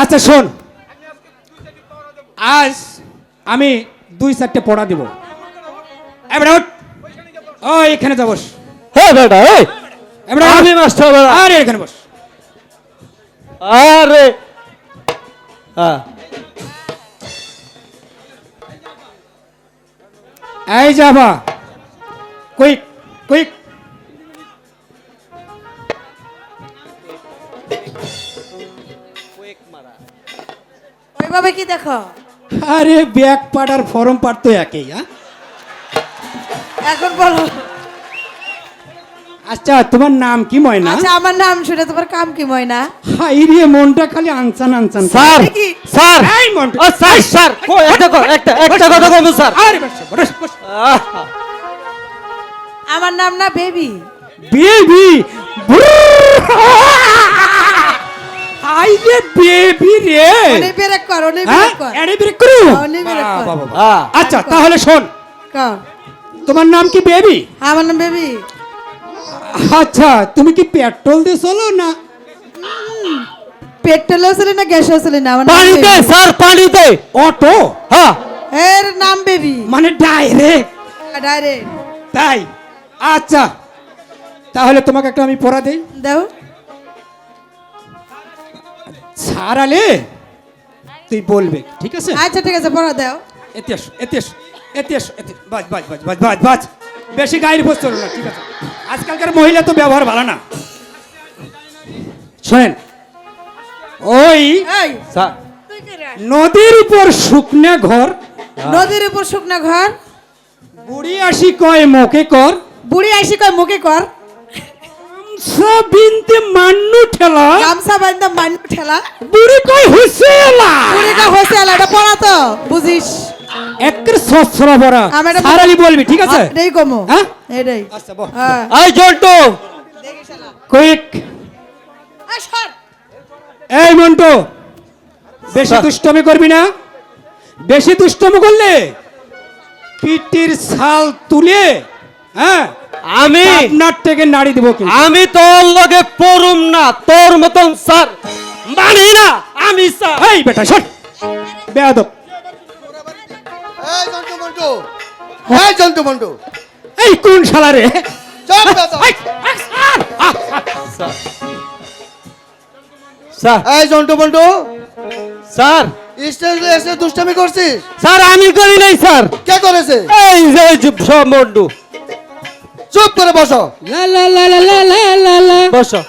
আচ্ছা শোন। আজ আমি দুই চারটে পড়া দিব। ও এখানে যা বস। বেটা এই। এবার আমি মাস্টার আরে এখানে বস। আরে। হ্যাঁ। এই যাবা কুইক কুইক। ওইভাবে কি দেখো? আরে ব্যাগ পাড়ার ফর্ম পাড় তো একই হ্যাঁ? এখন বলো। আচ্ছা তোমার নাম কি ময়না? আচ্ছা আমার নাম শুনে তোমার কাম কি ময়না? হাই রে মনটা খালি আনসান আনসান স্যার স্যার। এই মন্টু। ও স্যার স্যার। কই একটা একটা একটা কথা কইবো স্যার। আরে বস বস বস। আমার নাম না বেবি। বেবি। রে বেবি রে। অনেক বেরেক কর অনেক হ্যাঁ? বেরেক কর ব্রেক করু? অনেক বেরেক কর। হ্যাঁ আচ্ছা তাহলে শোন। তোমার নাম কি বেবি? আমার নাম বেবি। আচ্ছা তুমি কি পেট্রোল দিয়ে চলো না? পেট্রোল ছিল না গ্যাস ছিল না পানিতে বেবি। স্যার পানিতে অটো হ্যাঁ। এর নাম বেবি। মানে ডাইরেক্ট। ডাইরেক্ট। তাই? আচ্ছা তাহলে তোমাকে একটা আমি পড়া দেই। দাও। ছাড়ালে তুই বলবে ঠিক আছে? আচ্ছা ঠিক আছে পড়া দাও। এতে এসো এতে এসো এতে বাজ বাজ বাজ বাজ বাজ বাজ। বেশি গায়ের বস চলো না ঠিক আছে? আজকালকার মহিলা তো ব্যবহার ভালো না। শোনেন ওই এই স্যার। তুই কে রে? নদীর উপর শুকনা ঘর। নদীর উপর শুকনা ঘর। বুড়ি আসি কয় মোকে কর। বুড়ি আসি কয় মুখে কর। বিনতে মান্নু ঠেলা। গামছা বান্ধা মান ঠেলা। বুড়ি কয় হুসেলা বুড়ি কা হইছে আলা এটা পড়া তো বুঝিস। একের সসরা বড়া আমি এটা- সারালি বলবি ঠিক আছে? এটাই কমো। হ্যাঁ? এটাই। আচ্ছা বল। হ্যাঁ এই জন্টু কুইক। এই এই মন্টু বেশি দুষ্টমি করবি না। বেশি দুষ্টমি করলে পিটির ছাল তুলে হ্যাঁ? আমি আপনার থেকে নাড়ি দেবো আমি তোর লগে পড়ুম না তোর মতন স্যার। মানি না আমি স্যার। এই বেটা শট বেয়াদব। এই জন্টু মন্টু এই জন্টু মন্টু এই কোন শালা রে? Chop sir! এই জন্টু মন্টু স্যার। স্টেজে এসে দুষ্টামি করছিস? স্যার আমি করি নাই স্যার। কে করেছে? এই যে এই যে সব মন্ডু চুপ করে বসো বসো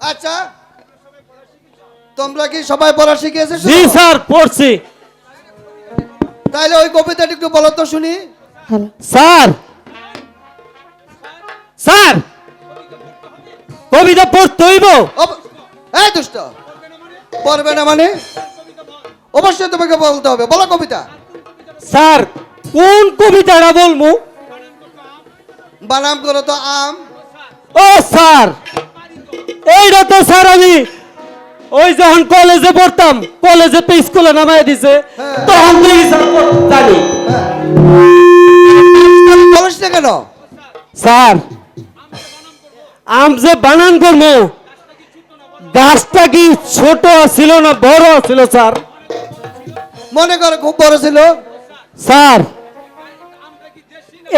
আচ্ছা তোমরা কি সবাই পড়া শিখেছো স্যার পড়ছি তাহলে ওই কবিতাটি একটু বলো তো শুনি স্যার স্যার! কবিতা পড়তে হইব? এই দুষ্ট! পড়বে না মানে? অবশ্যই তোমাকে বলতে হবে। বলো কবিতা। স্যার কোন কবিতাটা বলব? বানাম করো তো আম। ও স্যার! এইটা তো স্যার আমি ওই যখন কলেজে পড়তাম কলেজে তো স্কুলে নামাই দিছে হ্যাঁ। তখন থেকে জানি। বলিস না কেন? স্যার আম যে বানান করব গাছটা কি ছোট ছিল না বড় ছিল স্যার? মনে করে খুব বড় ছিল। স্যার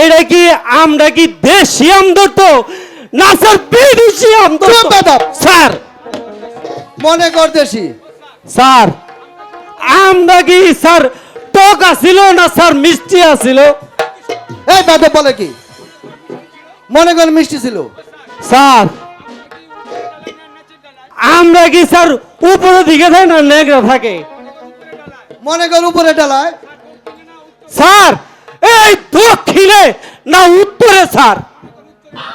এটা কি আমরা কি দেশি আম ধরতো না স্যার বিদেশি আম ধরতো? স্যার। মনে কর দেশি। স্যার আমরা কি স্যার টক আছিল না স্যার মিষ্টি আছিল? এই দাদা বলে কি? মনে কর মিষ্টি ছিল। স্যার আমরা কি স্যার উপরের দিকে থাকে না নেগড়া থাকে? মনে কর উপরে ডালায় স্যার এই দক্ষিণে না উত্তরে স্যার?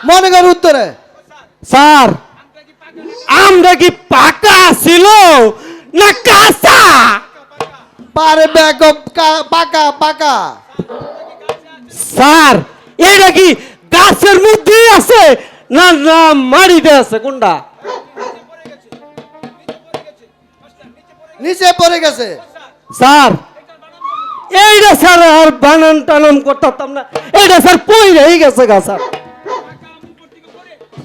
মনে কর উত্তরে। স্যার আমরা কি পাকা ছিল না কাঁচা? পারে ব্যাগ পাকা পাকা। স্যার এটা কি গাছের মধ্যেই আছে? না না মাটিতে আছে কোনটা নিচে পড়ে গেছে। স্যার এইটা স্যার আর বানান টানান করতাম না। এইটা স্যার পই রয়ে গেছে গা স্যার।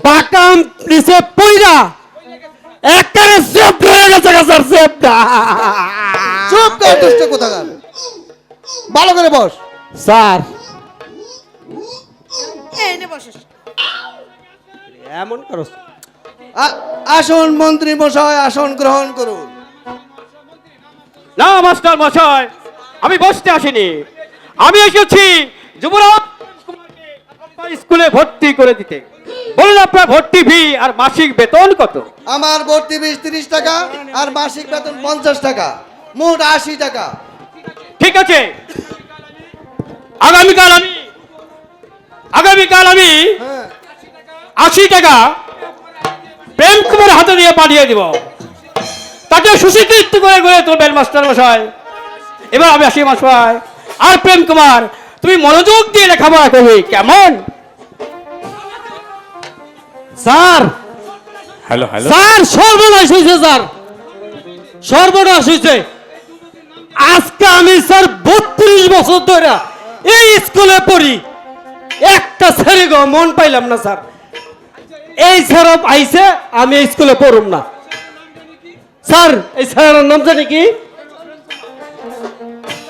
পাকাম নিচে পইরা। একবারে সেফ হয়ে গেছে গা স্যার সেফটা চুপ কর দুষ্ট কোথাকার। ভালো করে বস। স্যার। এই নে বসে। এমন করো। আসন মন্ত্রী মশাই আসন গ্রহণ করুন। না মাস্টার মশাই আমি বসতে আসিনি। আমি এসেছি যুবরাজ স্কুলে ভর্তি করে দিতে। বলুন আপনার ভর্তি ফি আর মাসিক বেতন কত? আমার ভর্তি বিশ তিরিশ টাকা আর মাসিক বেতন পঞ্চাশ টাকা। মোট আশি টাকা। ঠিক আছে। আগামীকাল আমি আগামীকাল আমি হ্যাঁ। আশি টাকা প্রেম কুমার হাতে দিয়ে পাঠিয়ে দিব। তাকে সুশিক্ষিত করে গড়ে তুলবেন মাস্টার মশাই। এবার আমি আসি মশাই আর প্রেম কুমার তুমি মনোযোগ দিয়ে লেখাপড়া করবে কেমন? Sir hello hello. স্যার সর্বনাশ হয়েছে স্যার। সর্বনাশ হয়েছে। আজকে আমি স্যার বত্রিশ বছর ধরে এই স্কুলে পড়ি। একটা ছেলে গো মন পাইলাম না স্যার। এই স্যার আইছে আমি এই স্কুলে পড়ুম না। স্যার এই স্যারের নাম জানি কি?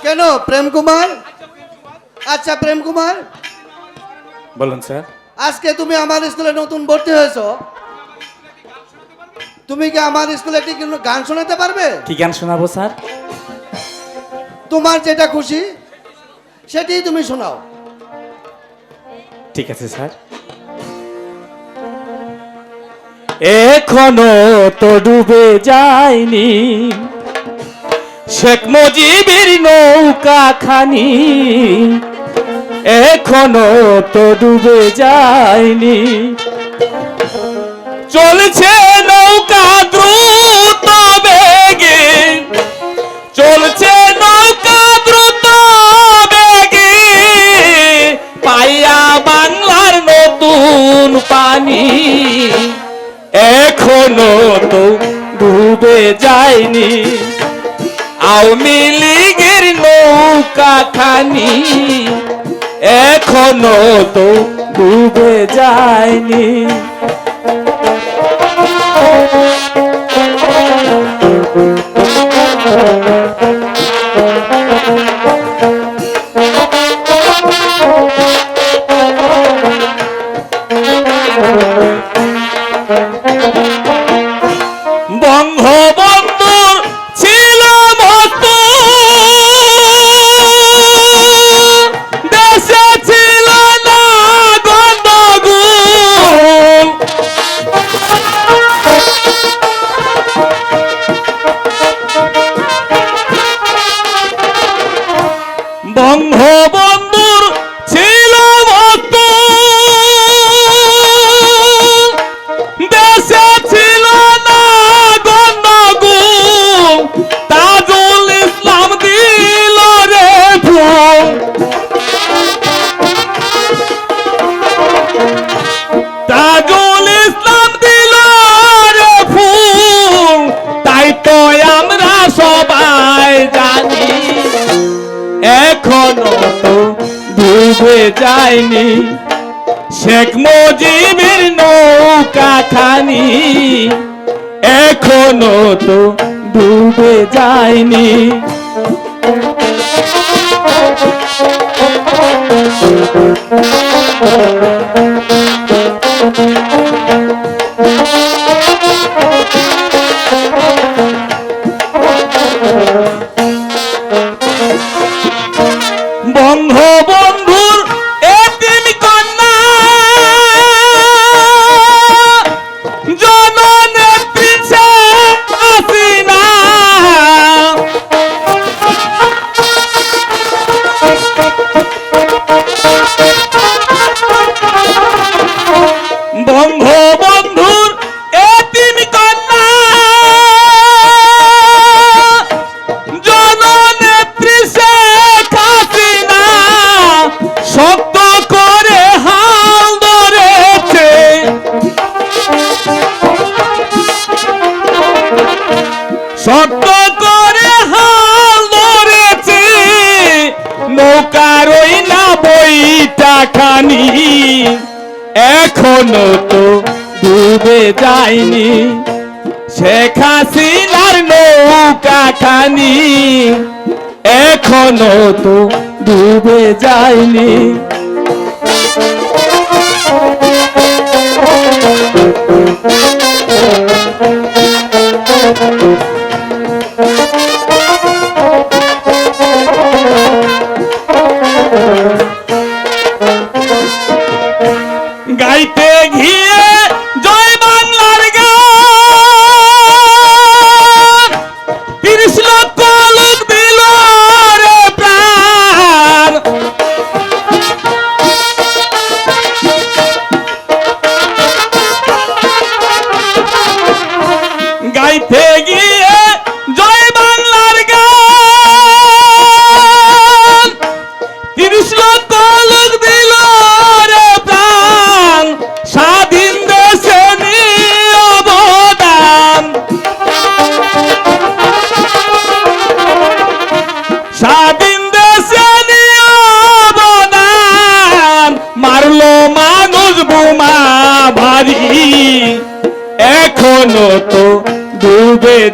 কেন? প্রেম কুমার? আচ্ছা প্রেম কুমার। বলুন স্যার। আজকে তুমি আমার স্কুলে নতুন ভর্তি হয়েছো। তুমি কি আমার স্কুলে একটি কোনো গান শোনাতে পারবে? কি গান শোনাবো স্যার? তোমার যেটা খুশি সেটাই তুমি শোনাও। ঠিক আছে স্যার। এখনও তো ডুবে যায়নি। শেখ মুজিবের নৌকা খানি এখনও তো ডুবে যায়নি। চলছে নৌকা দ্রুত বেগে, চলছে নৌকা দ্রুত বেগে। পাইয়া বাংলার নতুন পানি। এখনও তো ডুবে যায়নি। আওয়ামী লীগের নৌকা খানি এখনও তো ডুবে যায়নি। বঙ্গবন্ধুর যায়নি। শেখ মুজিবের নৌকা খানি এখনও তো ডুবে যায়নি। বঙ্গবন্ধুর যায়নি। শেখ হাসিনার নৌকা খানি এখনও তো ডুবে যায়নি।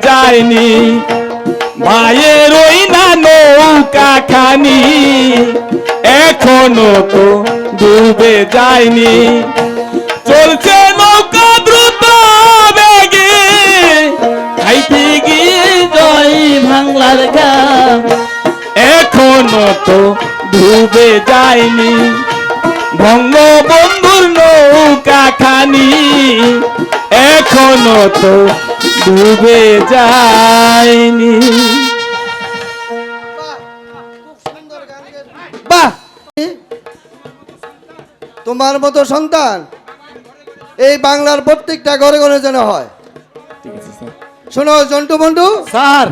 যায়নি। মায়ের ওই না নৌকা খানি, এখনও তো ডুবে যায়নি। চলছে নৌকা দ্রুত বেগে, খাইতে গিয়ে জয় গান। এখনও তো ডুবে যায়নি। বঙ্গবন্ধুর নৌকা খানি, এখনও তো ডুবে যায়নি। বাহ! তোমার মতো সন্তান এই বাংলার প্রত্যেকটা ঘরে ঘরে যেন হয়। শোনো জন্টু বন্ধু। স্যার!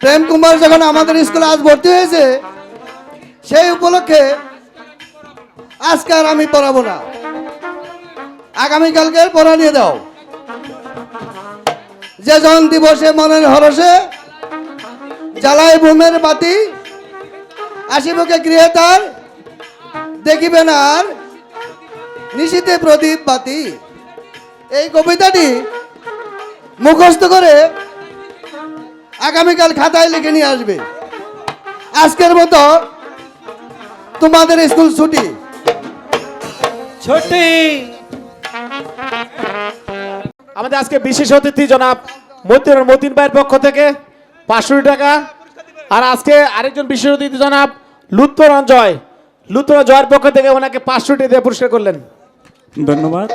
প্রেম কুমার যখন আমাদের স্কুলে আজ ভর্তি হয়েছে সেই উপলক্ষে আজকে আর আমি পড়াবো না। আগামীকালকে পড়া নিয়ে দাও। যে দিবসে মনের হরসে জ্বালায় বুমের বাতি, আসিবকে গৃহে তার দেখিবেন আর নিশীতে প্রদীপ বাতি। এই কবিতাটি মুখস্থ করে আগামীকাল খাতায় লিখে নিয়ে আসবে। আজকের মতো তোমাদের স্কুল ছুটি। ছোটি। আমাদের আজকে বিশেষ অতিথি জনাব মতিন মতিন ভাইয়ের পক্ষ থেকে পাঁচশো টাকা। আর আজকে আরেকজন বিশেষ অতিথি জনাব লুত্তরণ জয় লুত্তরণ জয়ের পক্ষ থেকে ওনাকে পাঁচশো টাকা দিয়ে পুরস্কার করলেন। ধন্যবাদ।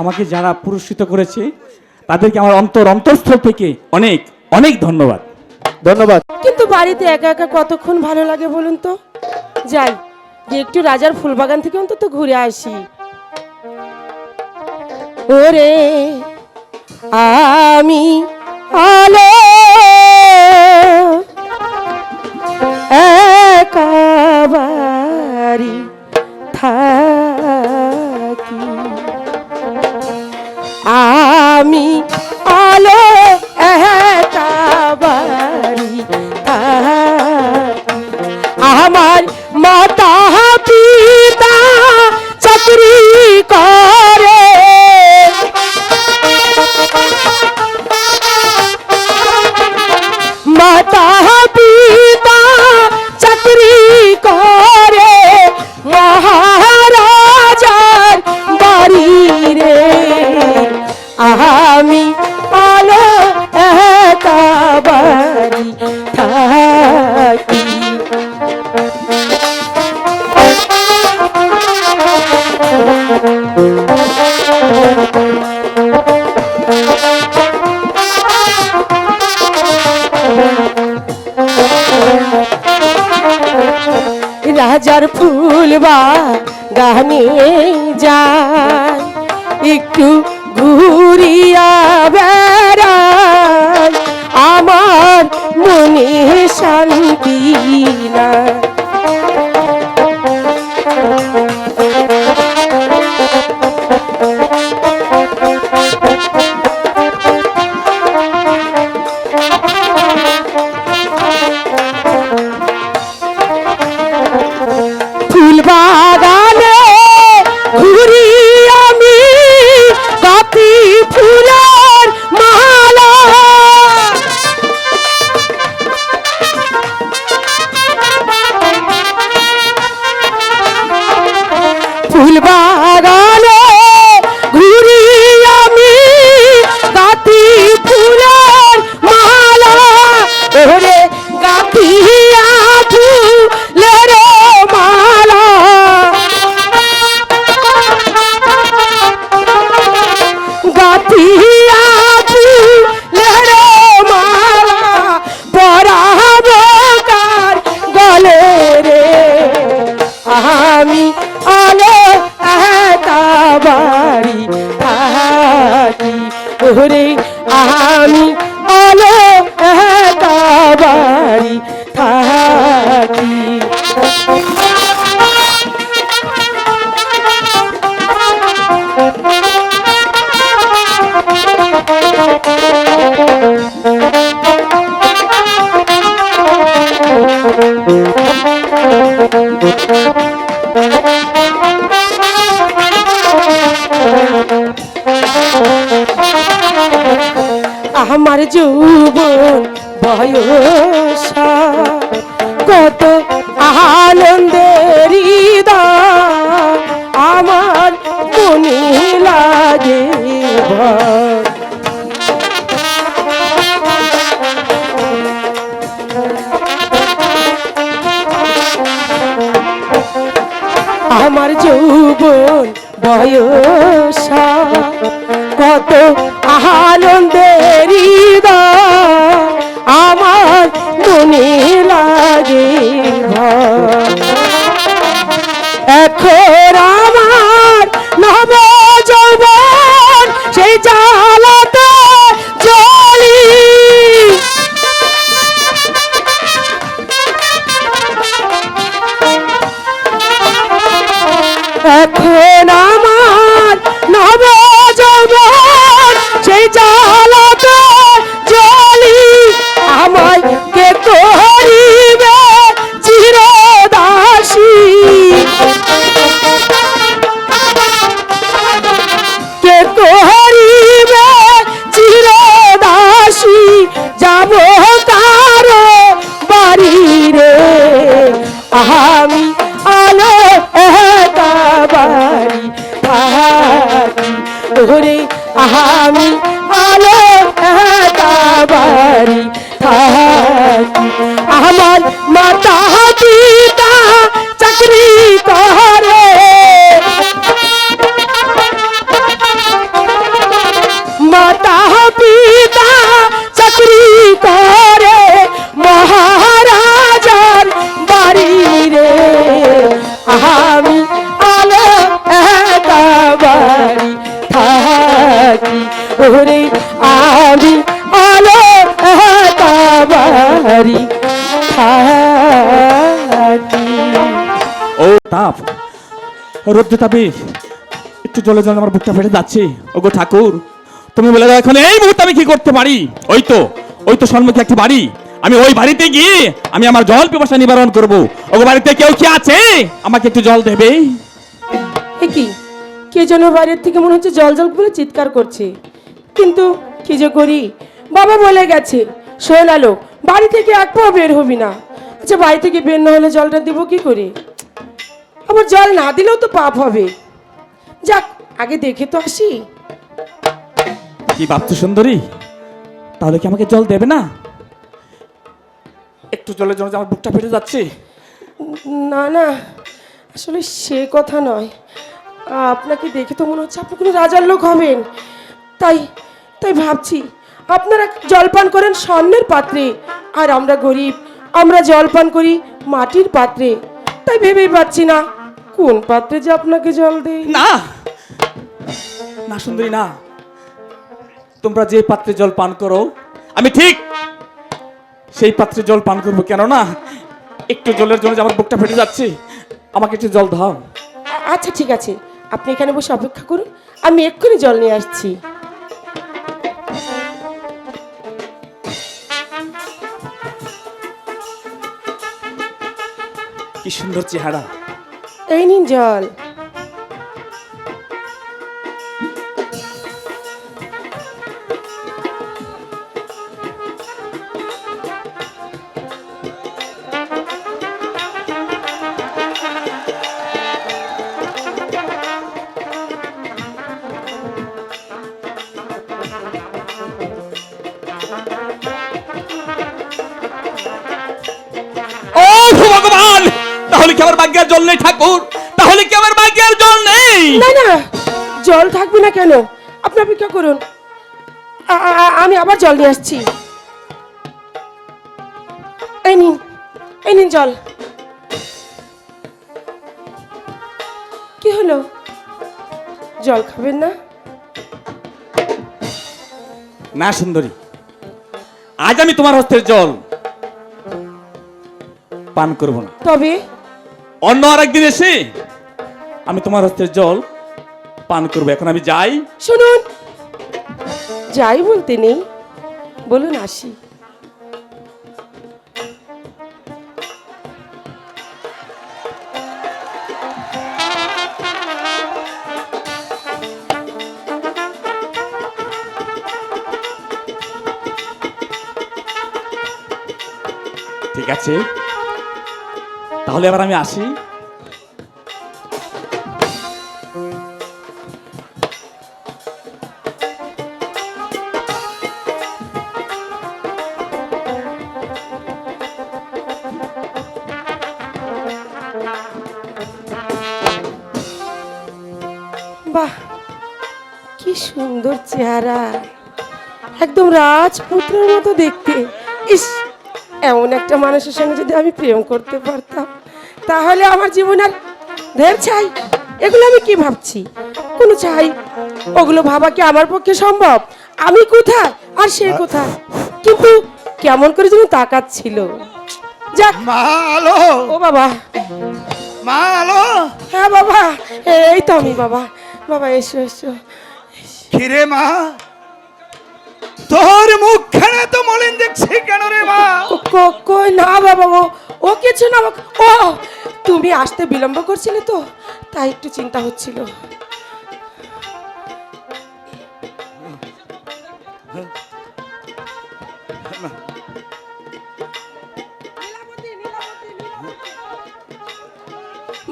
আমাকে যারা পুরস্কৃত করেছে তাদেরকে আমার অন্তর অন্তঃস্থল থেকে অনেক অনেক ধন্যবাদ। ধন্যবাদ। কিন্তু বাড়িতে একা একা কতক্ষণ ভালো লাগে বলুন তো? যাই একটু রাজার ফুলবাগান থেকে অন্তত ঘুরে আসি। ওরে আমি আলো। একাবারি থাকি। আমি আলো একাবারি আমার মাতা আমার যৌবন বয়স ও তাপ। রোদ্র তাপে একটু জলে জলে আমার বুকটা ফেটে যাচ্ছে। ওগো ঠাকুর, তুমি বলে দাও এখন, এই মুহূর্তে আমি কি করতে পারি? ওই তো ওই তো সম্মুখে একটি বাড়ি। আমি ওই বাড়িতে গিয়ে আমি আমার জল পিপাসা নিবারণ করব। ওগো বাড়িতে কেউ কি আছে? আমাকে একটু জল দেবে। কি? কে যেন বাইরের থেকে মনে হচ্ছে জল জল করে চিৎকার করছে। কিন্তু কি যে করি? বাবা বলে গেছে শোন আলো বাড়ি থেকে এক পাও বের হবি না। আচ্ছা বাড়ি থেকে বের না হলে জলটা দেবো কি করে? আবার জল না দিলেও তো পাপ হবে। যাক আগে দেখে তো আসি। কি ভাবছ সুন্দরী? তাহলে কি আমাকে জল দেবে না? একটু জলের জন্য আমার বুকটা ফেটে যাচ্ছে। না না আসলে সে কথা নয়। আপনাকে দেখে তো মনে হচ্ছে আপনি কোনো রাজার লোক হবেন। তাই তাই ভাবছি আপনারা জলপান করেন স্বর্ণের পাত্রে। আর আমরা গরিব আমরা জলপান করি মাটির পাত্রে। তাই ভেবেই পাচ্ছি না কোন পাত্রে যে আপনাকে জল দেই। না না সুন্দরী না। তোমরা যে পাত্রে জল পান করো আমি ঠিক সেই পাত্রে জল পান করব কেন না একটু জলের জন্য আমার বুকটা ফেটে যাচ্ছে আমাকে একটু জল দাও। আচ্ছা ঠিক আছে আপনি এখানে বসে অপেক্ষা করুন আমি এক্ষুনি জল নিয়ে আসছি। কি সুন্দর চেহারা। এই নিন জল। জল নেই ঠাকুর। তাহলে কি আমার ভাগ্যের জল নেই? না না জল থাকবে না কেন? আপনি অপেক্ষা করুন। আমি আবার জল নিয়ে আসছি। এই নিন এই নিন জল। কি হলো? জল খাবেন না? না সুন্দরী। আজ আমি তোমার হস্তের জল পান করব না। তবে অন্য আরেকদিন এসে আমি তোমার হস্তের জল পান করব। এখন আমি যাই। শুনুন যাই বলতে নেই। বলুন আসি। ঠিক আছে। তাহলে এবার আমি আসি। বাহ, কি সুন্দর চেহারা। একদম রাজপুত্রের মতো দেখতে। ইস, এমন একটা মানুষের সঙ্গে যদি আমি প্রেম করতে পারতাম তাহলে আমার জীবন আর ঢের চাই এগুলো আমি কি ভাবছি? কোনো চাই ওগুলো ভাবা কি আমার পক্ষে সম্ভব? আমি কোথায়? আর সে কোথায়? কিন্তু কেমন করে যেন তাকাচ্ছিল? যাক। মা আলো। ও বাবা। মা আলো। হ্যাঁ বাবা। এই তো আমি বাবা। বাবা এসো এসো। কিরে মা? তোর মুখখানে তো মলিন দেখছি কেন রে মা? কই না বাবা ও ও কিছু না ও, তুমি আসতে বিলম্ব করছিলে তো, তাই একটু চিন্তা হচ্ছিল।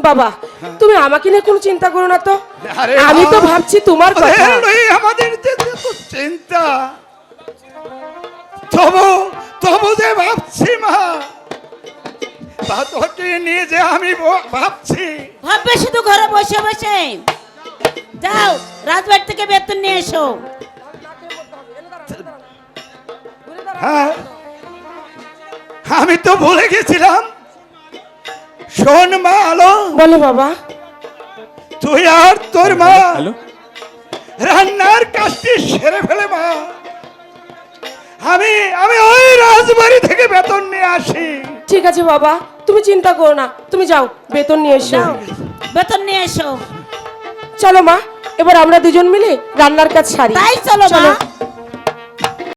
বাবা তুমি আমাকে নিয়ে কোনো চিন্তা করো না তো। আমি তো ভাবছি তোমার কথা। আমাদের চিন্তা। তবু তবু যে ভাবছি মা তা তোকে নিয়ে যে আমি ভাবছি। ভাববে শুধু ঘরে বসে বসে। যাও রাজবাড়ি থেকে বেতন নিয়ে এসো। হ্যাঁ। আমি তো ভুলে গেছিলাম। শোন মা আলো। বলো বাবা। তুই আর তোর মা হ্যালো রান্নার কাজটি সেরে ফেলে মা। আমি আমি ওই রাজবাড়ি থেকে বেতন নিয়ে আসি। ঠিক আছে বাবা তুমি চিন্তা করো না তুমি যাও বেতন নিয়ে এসো। বেতন নিয়ে এসো। চলো মা এবার আমরা দুজন মিলে রান্নার কাজ সারি। তাই চলো মা।